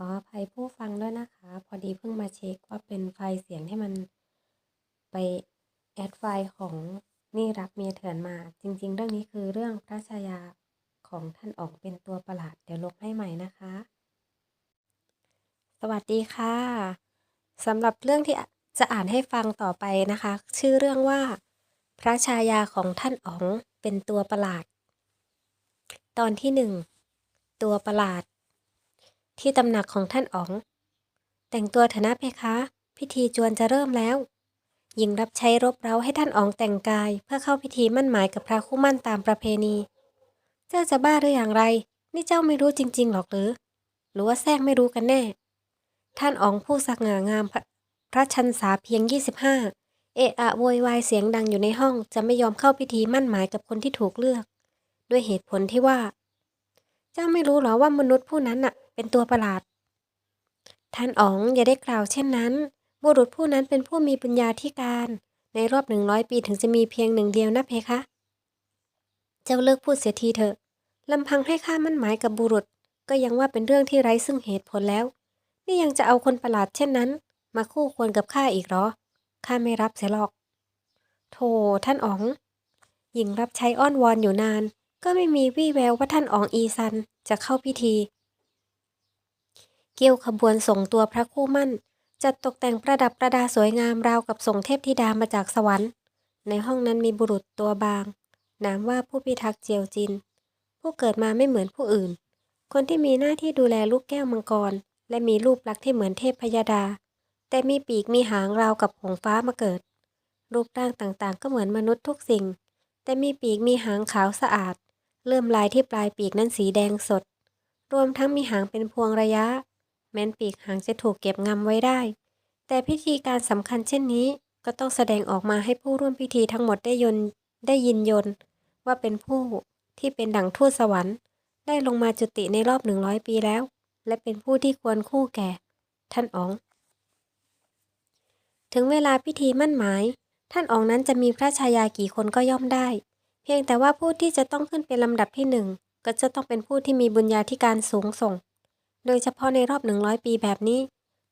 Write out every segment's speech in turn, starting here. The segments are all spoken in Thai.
ขออภัยผู้ฟังด้วยนะคะ พอดีเพิ่งมาเช็คว่าเป็นไฟล์เสียงที่มันไปแอดไฟล์ของนี่รักเมียเถื่อนมา จริง ๆ เรื่องนี้คือเรื่องพระชายาของท่านออกเป็นตัวประหลาดเดี๋ยวลบให้ใหม่นะคะ สวัสดีค่ะสำหรับเรื่องที่จะอ่านให้ฟังต่อไปนะคะ ชื่อเรื่องว่า พระชายาของท่านอ๋องเป็นตัวประหลาด ตอนที่หนึ่งตัวประหลาด ที่ตำหนักของท่านอ๋อง แต่งตัวเถอะนะเพคะ พิธีจวนจะเริ่มแล้ว หญิงรับใช้รบเร้าให้ท่านอ๋องแต่งกายเพื่อเข้าพิธีมั่นหมายกับพระคู่มั่นตามประเพณี เจ้าจะบ้าหรืออย่างไร นี่เจ้าไม่รู้จริง ๆ หรอกหรือ หรือว่าแทรกไม่รู้กันแน่ ท่านอ๋องผู้สง่างามพระพระชันษาเพียง 25 เอะอะโวยวายเสียงดังอยู่ในห้องจะไม่ยอมเข้าพิธีมั่นหมายกับคนที่ถูกเลือก ด้วยเหตุผลที่ว่า จ้าไม่รู้หรอว่ามนุษย์ผู้นั้นน่ะ เป็นตัวประหลาด ท่านอ๋องอย่าได้กล่าวเช่นนั้น บุรุษผู้นั้นเป็นผู้มีปัญญาธิการ ในรอบหนึ่งร้อยปีถึงจะมีเพียงหนึ่งเดียวนะเพคะ เจ้าเลิกพูดเสียทีเถอะลำพังให้ข้ามั่นหมายกับบุรุษ ก็ยังว่าเป็นเรื่องที่ไร้ซึ่งเหตุผลแล้ว นี่ยังจะเอาคนประหลาดเช่นนั้น มาคู่ควรกับข้าอีกหรอ ข้าไม่รับเสียหรอก โธ่ท่านอ๋อง หญิงรับใช้อ้อนวอนอยู่นาน ก็ไม่มีวี่แววว่าท่านอองอีซันจะเข้าพิธี เกี่ยวขบวนส่งตัวพระคู่มั่น จัดตกแต่งประดับประดาสวยงามราวกับส่งเทพธิดามาจากสวรรค์ ในห้องนั้นมีบุรุษตัวบาง นามว่าผู้พิทักษ์เจียวจิน ผู้เกิดมาไม่เหมือนผู้อื่น คนที่มีหน้าที่ดูแลลูกแก้วมังกร และมีรูปลักษณ์ที่เหมือนเทพพยดา แต่มีปีกมีหางราวกับหงฟ้ามาเกิด รูปร่างต่างๆ ก็เหมือนมนุษย์ทุกสิ่ง แต่มีปีกมีหางขาวสะอาด เริ่มลายที่ปลายปีกนั้นสีแดงสด รวมทั้งมีหางเป็นพวงระยะ แม้นปีกหางจะถูกเก็บงำไว้ได้ แต่พิธีการสำคัญเช่นนี้ก็ต้องแสดงออกมาให้ผู้ร่วมพิธีทั้งหมดได้ยนได้ยินยนว่าเป็นผู้ที่เป็นดั่งทูตสวรรค์ ได้ลงมาจุติในรอบหนึ่งร้อยปีแล้ว และเป็นผู้ที่ควรคู่แก่ ท่านอ๋อง ถึงเวลาพิธีมั่นหมาย ท่านอ๋องนั้นจะมีพระชายากี่คนก็ย่อมได้ พียงแต่ว่าผู้ที่จะต้องขึ้นเป็นลำดับที่หนึ่งก็จะต้องเป็นผู้ที่มีบุญญาธิการสูงส่ง โดยเฉพาะในรอบหนึ่งร้อยปีแบบนี้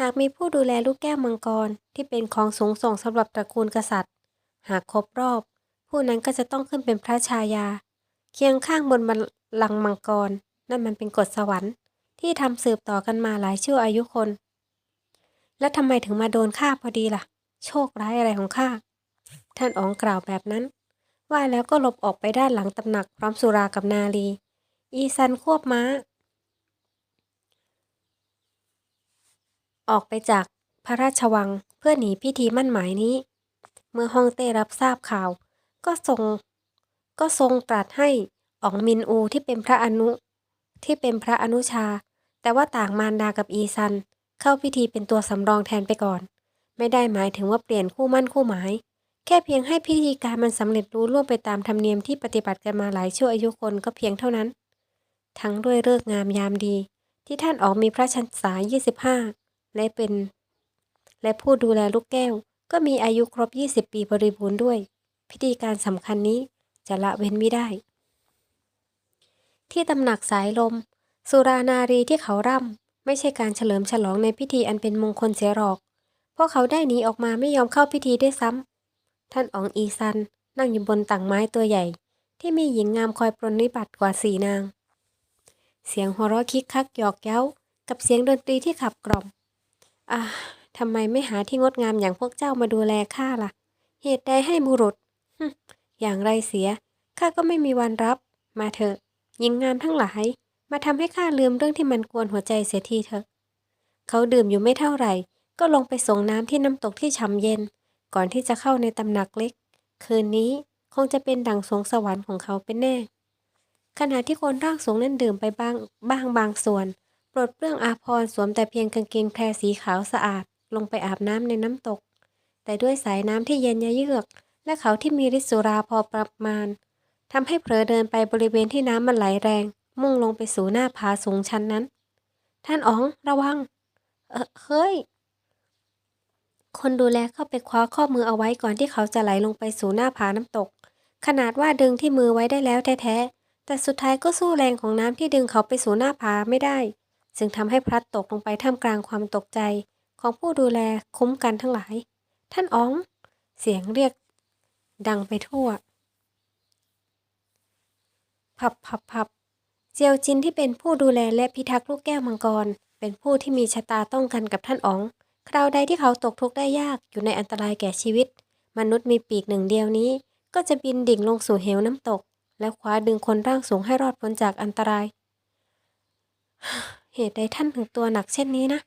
หากมีผู้ดูแลลูกแก้วมังกรที่เป็นของสูงส่งสำหรับตระกูลกษัตริย์ หากครบรอบ ผู้นั้นก็จะต้องขึ้นเป็นพระชายา เคียงข้างบนบัลลังก์มังกร นั่นมันเป็นกฎสวรรค์ ที่ทำสืบต่อกันมาหลายชั่วอายุคน แล้วทำไมถึงมาโดนฆ่าพอดีล่ะ โชคร้ายอะไรของข้าท่านอ๋องกล่าวแบบนั้น ว่าแล้วก็หลบออกไปด้านหลังตำหนักพร้อมสุรากับนาลี อีซันควบม้า ออกไปจากพระราชวังเพื่อหนีพิธีมั่นหมายนี้ เมื่อฮ่องเต้รับทราบข่าว ก็ทรงก็ทรงตรัสให้อ๋องมินอูที่เป็นพระอนุ ที่เป็นพระอนุชา แต่ว่าต่างมารดากับอีซัน เข้าพิธีเป็นตัวสำรองแทนไปก่อน ไม่ได้หมายถึงว่าเปลี่ยนคู่มั่นคู่หมาย แค่เพียงให้พิธีการมันสำเร็จรู้ล่วงไปตามธรรมเนียมที่ปฏิบัติกันมาหลายชั่วอายุคนก็เพียงเท่านั้น ทั้งด้วยฤกษ์งามยามดี ที่ท่านออกมีพระชันษา 25 และเป็น และผู้ดูแลลูกแก้ว ก็มีอายุครบ 20 ปีบริบูรณ์ด้วย พิธีการสำคัญนี้จะละเว้นไม่ได้ ที่ตำหนักสายลม สุรานารีที่เขาร่ำไม่ใช่การเฉลิมฉลองในพิธีอันเป็นมงคลเสียหรอกเพราะเขาได้หนีออกมาไม่ยอมเข้าพิธีด้วยซ้ำ ท่านอองอีซันนั่งอยู่บนต่างไม้ตัวใหญ่ ที่มีหญิงงามคอยปรนนิบัติกว่าสี่นาง เสียงหัวเราะคิกคักหยอกเย้า กับเสียงดนตรีที่ขับกล่อมอ่าทำไมไม่หาที่งดงามอย่างพวกเจ้ามาดูแลข้าล่ะ เหตุใดให้บุรุษฮึ่มอย่างไรเสียข้าก็ไม่มีวันรับ มาเถอะหญิงงามทั้งหลาย มาทำให้ข้าลืมเรื่องที่มันกวนหัวใจเสียทีเถอะ เขาดื่มอยู่ไม่เท่าไหร่ ก็ลงไปส่งน้ำที่น้ำตกที่ช่ำเย็น ก่อนที่จะเข้าในตำหนักเล็ก คืนนี้คงจะเป็นดังสวงสวรรค์ของเขาเป็นแน่ ขณะที่คนร่างสูงนั้นดื่มไปบ้างบ้างบางส่วน ปลดเปลื้องอาภรสวมแต่เพียงกางเกงแพรสีขาวสะอาด ลงไปอาบน้ำในน้ำตก แต่ด้วยสายน้ำที่เย็นยะเยือก และเขาที่มีฤทธิ์สุราพอประมาณทำให้เผลอเดินไปบริเวณที่น้ำมันไหลแรง มุ่งลงไปสู่หน้าผาสูงชันนั้น ท่านอ๋องระวัง เออเฮ้ย คนดูแลเข้าไปคว้าข้อมือเอาไว้ก่อนที่เขาจะไหลลงไปสู่หน้าผาน้ำตก ขนาดว่าดึงที่มือไว้ได้แล้วแท้ๆ แต่สุดท้ายก็สู้แรงของน้ำที่ดึงเขาไปสู่หน้าผาไม่ได้จึงทำให้พลัดตกลงไปท่ามกลางความตกใจ ของผู้ดูแลคุ้มกันทั้งหลาย ท่านอ๋อง เสียงเรียก ดังไปทั่ว พับพับพับเจียวจินที่เป็นผู้ดูแลและพิทักษ์ลูกแก้วมังกร เป็นผู้ที่มีชะตาต้องกันกับท่านอ๋อง คราวใดที่เขาตกทุกข์ได้ยากอยู่ในอันตรายแก่ชีวิต มนุษย์มีปีกหนึ่งเดียวนี้ ก็จะบินดิ่งลงสู่เหวน้ำตก และคว้าดึงคนร่างสูงให้รอดพ้นจากอันตราย เหตุใดท่านถึงตัวหนักเช่นนี้นะ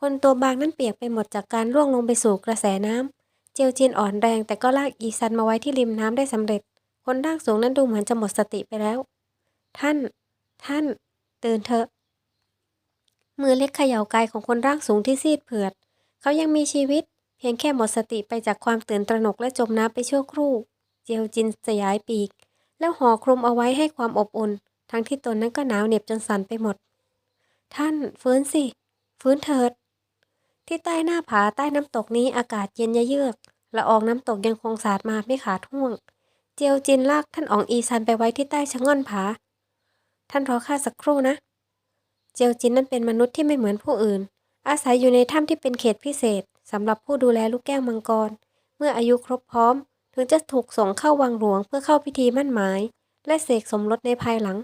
คนตัวบางนั้นเปียกไปหมดจากการร่วงลงไปสู่กระแสน้ำเจียวจินอ่อนแรงแต่ก็ลากอีซันมาไว้ที่ริมน้ำได้สำเร็จ คนร่างสูงนั้นดูเหมือนจะหมดสติไปแล้ว ท่าน ท่าน ตื่นเถอะ มือเล็กเขย่ากายของคนร่างสูงที่ซีดเผือด เขายังมีชีวิต เพียงแค่หมดสติไปจากความตื่นตระหนกและจมน้ำไปชั่วครู่ เจียวจินสยายปีก แล้วห่อคลุมเอาไว้ให้ความอบอุ่น ทั้งที่ตนนั้นก็หนาวเหน็บจนสั่นไปหมด ท่านฟื้นสิ ฟื้นเถิด ที่ใต้หน้าผาใต้น้ำตกนี้อากาศเย็นยะเยือกละอองน้ำตกยังคงสาดมาไม่ขาดห่วง เจียวจินลากท่านอ๋องอีซันไปไว้ที่ใต้ชะง่อนผา ท่านรอข้าสักครู่นะ เจียวจินนั้นเป็นมนุษย์ที่ไม่เหมือนผู้อื่น อาศัยอยู่ในถ้ำที่เป็นเขตพิเศษสำหรับผู้ดูแลลูกแก้วมังกร เมื่ออายุครบพร้อม ถึงจะถูกส่งเข้าวังหลวงเพื่อเข้าพิธีมั่นหมาย และเสกสมรสในภายหลัง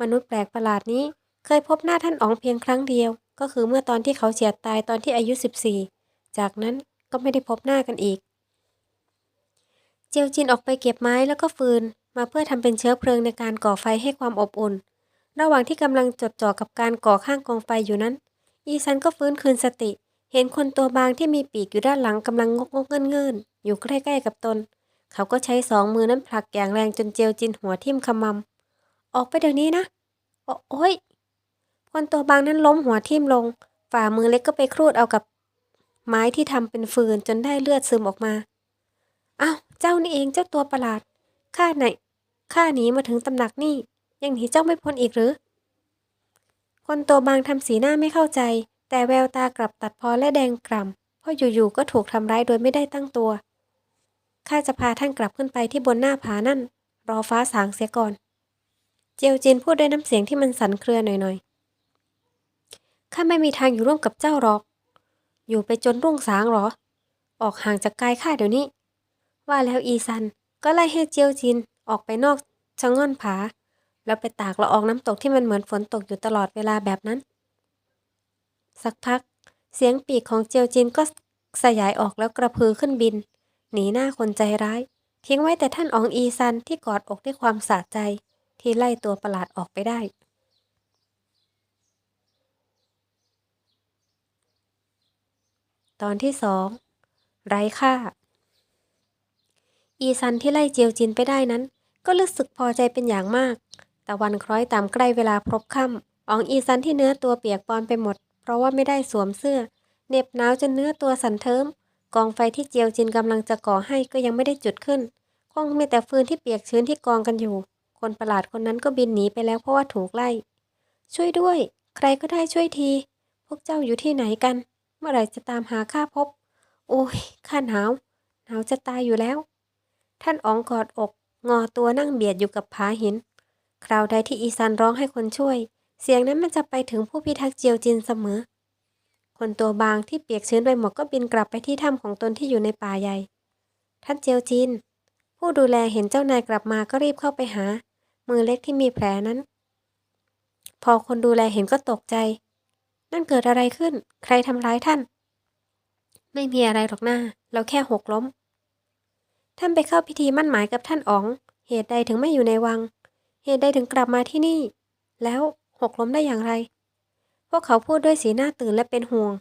มนุษย์แปลกประหลาดนี้ เคยพบหน้าท่านอ๋องเพียงครั้งเดียว ก็คือเมื่อตอนที่เขาเฉียดตายตอนที่อายุ 14 จากนั้นก็ไม่ได้พบหน้ากันอีก เจียวจินออกไปเก็บไม้แล้วก็ฟืนมาเพื่อทำเป็นเชื้อเพลิงในการก่อไฟให้ความอบอุ่น ระหว่างที่กำลังจดจ่อกับการก่อข้างกองไฟอยู่นั้น อีซันก็ฟื้นคืนสติ เห็นคนตัวบางที่มีปีกอยู่ด้านหลังกำลังงกงกเงินเงินอยู่ใกล้ๆกับตน เขาก็ใช้สองมือนั้นผลักอย่างแรงจนเจียวจินหัวทิ่มขมำออกไปเดี๋ยวนี้นะโอโอ้ยคนตัวบางนั้นล้มหัวทิ่มลง ฝ่ามือเล็กก็ไปครูดเอากับ ไม้ที่ทำเป็นฟืนจนได้เลือดซึมออกมาอ้าวเจ้านี่เองเจ้าตัวประหลาดข้าไหนข้าหนีมาถึงตำหนักนี่ ยังหนีเจ้าไม่พ้นอีกหรือ คนตัวบางทำสีหน้าไม่เข้าใจ แต่แววตากลับตัดพอและแดงกล่ำเพราะอยู่ๆก็ถูกทำร้ายโดยไม่ได้ตั้งตัวข้าจะพาท่านกลับขึ้นไปที่บนหน้าผานั่น รอฟ้าสางเสียก่อน เจียวจินพูดด้วยน้ำเสียงที่มันสั่นเครือหน่อยๆข้าไม่มีทางอยู่ร่วมกับเจ้าหรอก อยู่ไปจนรุ่งสางหรอ ออกห่างจากกายข้าเดี๋ยวนี้ ว่าแล้วอีซันก็ไล่ให้เจียวจินออกไปนอกชะง่อนผา แล้วไปตากละอองน้ำตกที่มันเหมือนฝนตกอยู่ตลอดเวลาแบบนั้น สักพัก เสียงปีกของเจียวจินก็สยายออกแล้วกระพือขึ้นบิน หนีหน้าคนใจร้าย ทิ้งไว้แต่ท่านอองอีซันที่กอดอกด้วยความสะใจ ที่ไล่ตัวประหลาดออกไปได้ตอนที่สองไร้ค่า อีซันที่ไล่เจียวจินไปได้นั้น ก็รู้สึกพอใจเป็นอย่างมาก ต่วันคล้อยตามใกล้เวลาพบค่ำอองอีซันที่เนื้อตัวเปียกปอนไปหมด เพราะว่าไม่ได้สวมเสื้อเหน็บหนาวจนเนื้อตัวสั่นเทิมกองไฟที่เจียวจินกำลังจะก่อให้ก็ยังไม่ได้จุดขึ้น คงมีแต่ฟืนที่เปียกชื้นที่กองกันอยู่ คนประหลาดคนนั้นก็บินหนีไปแล้วเพราะว่าถูกไล่ ช่วยด้วย ใครก็ได้ช่วยที พวกเจ้าอยู่ที่ไหนกัน เมื่อไหร่จะตามหาข้าพบ โอ้ยข้าหนาว หนาวจะตายอยู่แล้ว ท่านอ๋องกอดอก งอตัวนั่งเบียดอยู่กับผาหิน คราวใดที่อีซันร้องให้คนช่วย เสียงนั้นมันจะไปถึงผู้พิทักษ์เจียวจินเสมอ คนตัวบางที่เปียกชื้นไปหมดก็บินกลับไปที่ถ้ำของตนที่อยู่ในป่าใหญ่ ท่านเจียวจิน ผู้ดูแลเห็นเจ้านายกลับมาก็รีบเข้าไปหา มือเล็กที่มีแผลนั้น พอคนดูแลเห็นก็ตกใจ นั่นเกิดอะไรขึ้น ใครทำร้ายท่าน ไม่มีอะไรหรอกหน้า เราแค่หกล้ม ท่านไปเข้าพิธีมั่นหมายกับท่านอ๋อง เหตุใดถึงไม่อยู่ในวัง เหตุใดถึงกลับมาที่นี่ แล้วหกล้มได้อย่างไร พวกเขาพูดด้วยสีหน้าตื่นและเป็นห่วง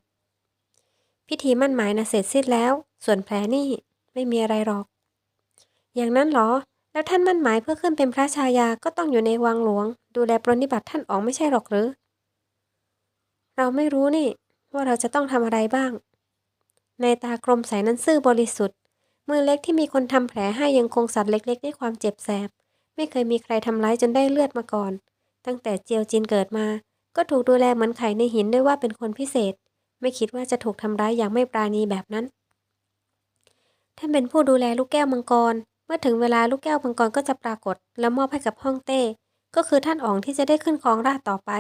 พิธีมั่นหมายนะเสร็จสิ้นแล้ว ส่วนแผลนี่ไม่มีอะไรหรอก อย่างนั้นเหรอ แล้วท่านมั่นหมายเพื่อขึ้นเป็นพระชายาก็ต้องอยู่ในวังหลวง ดูแลปรนนิบัติท่านอองไม่ใช่หรอกหรือ เราไม่รู้นี่ว่าเราจะต้องทำอะไรบ้าง ในตากลมใสนั้นซื่อบริสุทธิ์ มือเล็กที่มีคนทำแผลให้ยังคงสัตว์เล็ก ๆ ด้วยความเจ็บแสบ ไม่เคยมีใครทำร้ายจนได้เลือดมาก่อน ตั้งแต่เจียวจินเกิดมา ก็ถูกดูแลเหมือนไข่ในหินด้วยว่าเป็นคนพิเศษ ไม่คิดว่าจะถูกทำร้ายอย่างไม่ปราณีแบบนั้น ท่านเป็นผู้ดูแลลูกแก้วมังกร เมื่อถึงเวลาลูกแก้วมังกรก็จะปรากฏ แล้วมอบให้กับฮ่องเต้ ก็คือท่านอ๋องที่จะได้ขึ้นครองราชต่อไป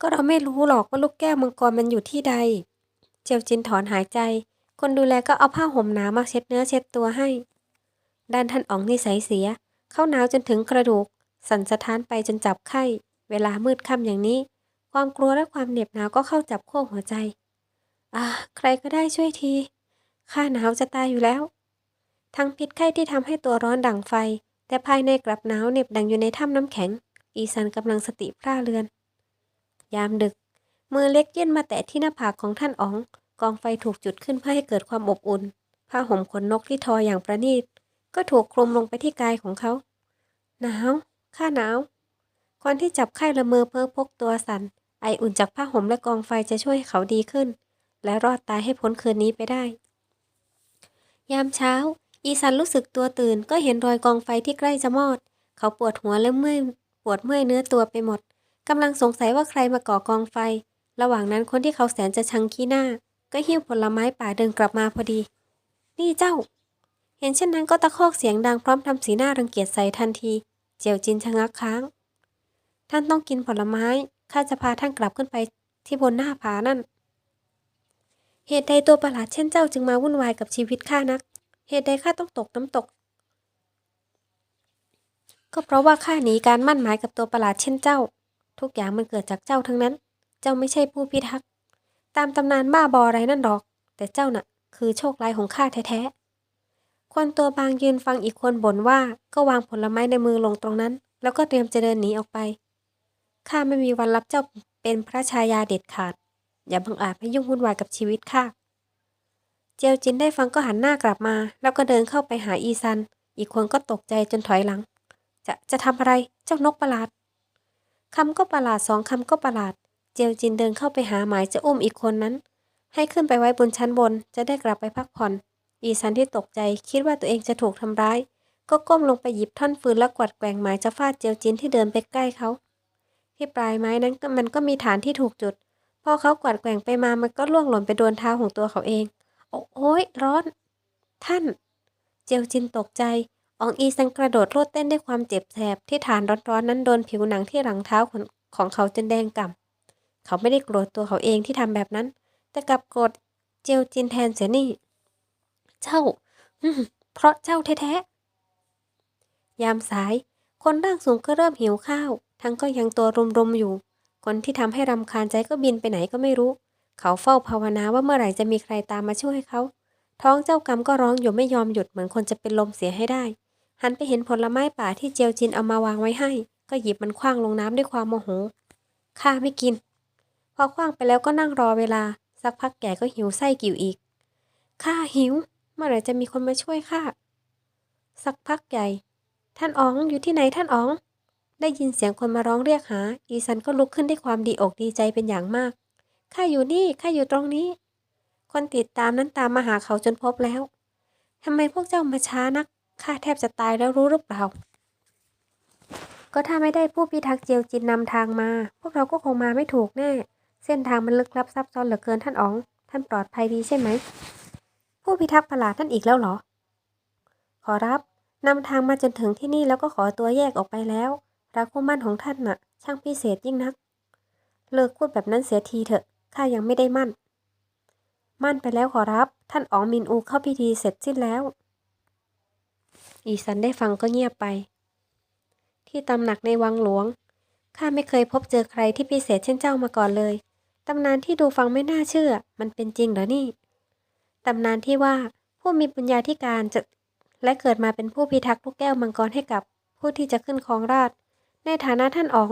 ก็เราไม่รู้หรอกว่าลูกแก้วมังกรมันอยู่ที่ใด เจียวจินถอนหายใจ คนดูแลก็เอาผ้าห่มหนามาเช็ดเนื้อเช็ดตัวให้ ด้านท่านอ๋องนิสัยเสีย เข้าหนาวจนถึงกระดูก สั่นสะท้านไปจนจับไข้ เวลามืดค่ำอย่างนี้ ความกลัวและความเหน็บหนาวก็เข้าจับขั้วหัวใจ อ่า ใครก็ได้ช่วยที ข้าหนาวจะตายอยู่แล้ว ทั้งพิษไข้ที่ทำให้ตัวร้อนดั่งไฟ แต่ภายในกลับหนาวเหน็บดังอยู่ในถ้ำน้ำแข็ง อีซันกำลังสติพร่าเรือน ยามดึก มือเล็กยื่นมาแตะที่หน้าผากของท่านอ๋อง กองไฟถูกจุดขึ้นเพื่อให้เกิดความอบอุ่น ผ้าห่มขนนกที่ทออย่างประณีต ก็ถูกคลุมลงไปที่กายของเขา หนาว ข้าหนาว ควันที่จับไข้ละเมอเพ้อพกตัวสัน่น ไออุ่นจากผ้าห่มและกองไฟจะช่วยให้เขาดีขึ้น และรอดตายให้พ้นคืนนี้ไปได้ ยามเช้า อีซันรู้สึกตัวตื่นก็เห็นรอยกองไฟที่ใกล้จะมอด เขาปวดหัวและเมื่อย ปวดเมื่อยเนื้อตัวไปหมด กำลังสงสัยว่าใครมาก่อกองไฟ ระหว่างนั้นคนที่เขาแสนจะชังขี้หน้า ก็หิ้วผลไม้ป่าเดินกลับมาพอดี นี่เจ้า เห็นเช่นนั้นก็ตะคอกเสียงดังพร้อมทำสีหน้ารังเกียจใส่ทันที เจียวจินชะงักค้าง ท่านต้องกินผลไม้ ข้าจะพาท่านกลับขึ้นไปที่บนหน้าผานั่น เหตุใดตัวประหลาดเช่นเจ้าจึงมาวุ่นวายกับชีวิตข้านัก เหตุใดข้าต้องตกน้ำตก ก็เพราะว่าข้าหนีการมั่นหมายกับตัวประหลาดเช่นเจ้า ทุกอย่างมันเกิดจากเจ้าทั้งนั้น เจ้าไม่ใช่ผู้พิทักษ์ ตามตำนานบ้าบออะไรนั่นหรอก แต่เจ้าน่ะ คือโชคร้ายของข้าแท้ๆ คนตัวบางยืนฟังอีกคนบ่นว่าก็วางผลไม้ในมือลงตรงนั้น แล้วก็เตรียมจะเดินหนีออกไป ข้าไม่มีวันรับเจ้าเป็นพระชายาเด็ดขาด อย่าบังอาจมายุ่งวุ่นวายกับชีวิตข้าเจียวจินได้ฟังก็หันหน้ากลับมา แล้วก็เดินเข้าไปหาอีซัน อีกคนก็ตกใจจนถอยหลัง จะจะทำอะไรเจ้านกประหลาดคำก็ประหลาดสองคำก็ประหลาด เจียวจินเดินเข้าไปหาหมายจะอุ้มอีกคนนั้น ให้ขึ้นไปไว้บนชั้นบนจะได้กลับไปพักผ่อน อีซันที่ตกใจคิดว่าตัวเองจะถูกทำร้าย ก็ก้มลงไปหยิบท่อนฟืนแล้วกวัดแกว่งหมายจะฟาดเจียวจินที่เดินไปใกล้เขา ที่ปลายไม้นั้นมันก็มีฐานที่ถูกจุด พอเขากวัดแกว่งไปมามันก็ล่วงหล่นไปโดนเท้าของตัวเขาเอง โอโยร้อน ท่าน เจียวจินตกใจอองอีซันกระโดดโลดเต้นด้วยความเจ็บแสบที่ฐานร้อนๆนั้นโดนผิวหนังที่หลังเท้าของของเขาจนแดงก่ำเขาไม่ได้โกรธตัวเขาเองที่ทำแบบนั้น แต่กลับโกรธเจียวจินแทนเสียนี่ เจ้า อืมเพราะเจ้าแท้ๆ ยามสาย คนร่างสูงก็เริ่มหิวข้าว ทั้งก็ยังตัวรุมๆอยู่ คนที่ทำให้รำคาญใจก็บินไปไหนก็ไม่รู้ เขาเฝ้าภาวนาว่าเมื่อไหร่จะมีใครตามมาช่วยเขา ท้องเจ้ากรรมก็ร้องอยู่ไม่ยอมหยุดเหมือนคนจะเป็นลมเสียให้ได้ หันไปเห็นผลไม้ป่าที่เจียวจินเอามาวางไว้ให้ ก็หยิบมันคว้างลงน้ำด้วยความโมโห ข้าไม่กิน พอคว้างไปแล้วก็นั่งรอเวลา สักพักแก่ก็หิวไส้กิ่วอีก ข้าหิว มื่อไหร่จะมีคนมาช่วยข้าสักพักใหญ่ ท่านอ๋องอยู่ที่ไหนท่านอ๋อง ได้ยินเสียงคนมาร้องเรียกหา อีซันก็ลุกขึ้นด้วยความดีอกดีใจเป็นอย่างมากข้าอยู่นี่ข้าอยู่ตรงนี้ คนติดตามนั้นตามมาหาเขาจนพบแล้วทำไมพวกเจ้ามาช้านักข้าแทบจะตายแล้วรู้หรือเปล่าก็ถ้าไม่ได้ผู้พิทักษ์เจียวจินนำทางมา พวกเราก็คงมาไม่ถูกแน่ เส้นทางมันลึกลับซับซ้อนเหลือเกินท่านอ๋อง ท่านปลอดภัยดีใช่ไหม ผู้พิทักษ์ประหลาดท่านอีกแล้วเหรอ ขอรับนำทางมาจนถึงที่นี่แล้วก็ขอตัวแยกออกไปแล้ว รักคู่มั่นของท่านน่ะ ช่างพิเศษยิ่งนัก เลิกพูดแบบนั้นเสียทีเถอะข้ายังไม่ได้มั่น มั่นไปแล้วขอรับ ท่านอ๋องมินอูเข้าพิธีเสร็จสิ้นแล้ว อีสันได้ฟังก็เงียบไป ที่ตำหนักในวังหลวงข้าไม่เคยพบเจอใครที่พิเศษเช่นเจ้ามาก่อนเลยตำนานที่ดูฟังไม่น่าเชื่อ มันเป็นจริงเหรอนี่ ตำนานที่ว่าผู้มีปัญญาธิการจะและเกิดมาเป็นผู้พิทักษ์ลูกแก้วมังกรให้กับผู้ที่จะขึ้นครองราชในฐานะท่านอ๋อง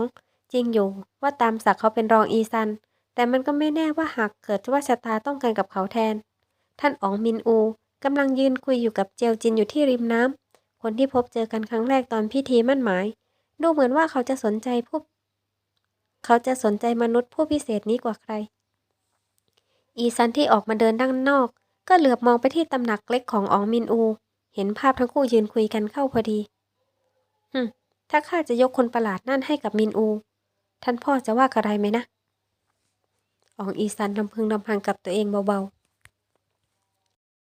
จริงอยู่ว่าตามศักดิ์เขาเป็นรองอีซัน แต่มันก็ไม่แน่ว่าหากเกิดว่าชะตาต้องกันกับเขาแทน ท่านอ๋องมินอูกำลังยืนคุยอยู่กับเจียวจินอยู่ที่ริมน้ำคนที่พบเจอกันครั้งแรกตอนพิธีมั่นหมาย ดูเหมือนว่าเขาจะสนใจผู้เขาจะสนใจมนุษย์ผู้พิเศษนี้กว่าใคร อีซันที่ออกมาเดินด้านนอก ก็เหลือบมองไปที่ตำหนักเล็กของอองมินอู เห็นภาพทั้งคู่ยืนคุยกันเข้าพอดีฮึถ้าข้าจะยกคนประหลาดนั่นให้กับมินอู ท่านพ่อจะว่าอะไรไหมนะอองอีซันลำพึงลำพังกับตัวเองเบาๆ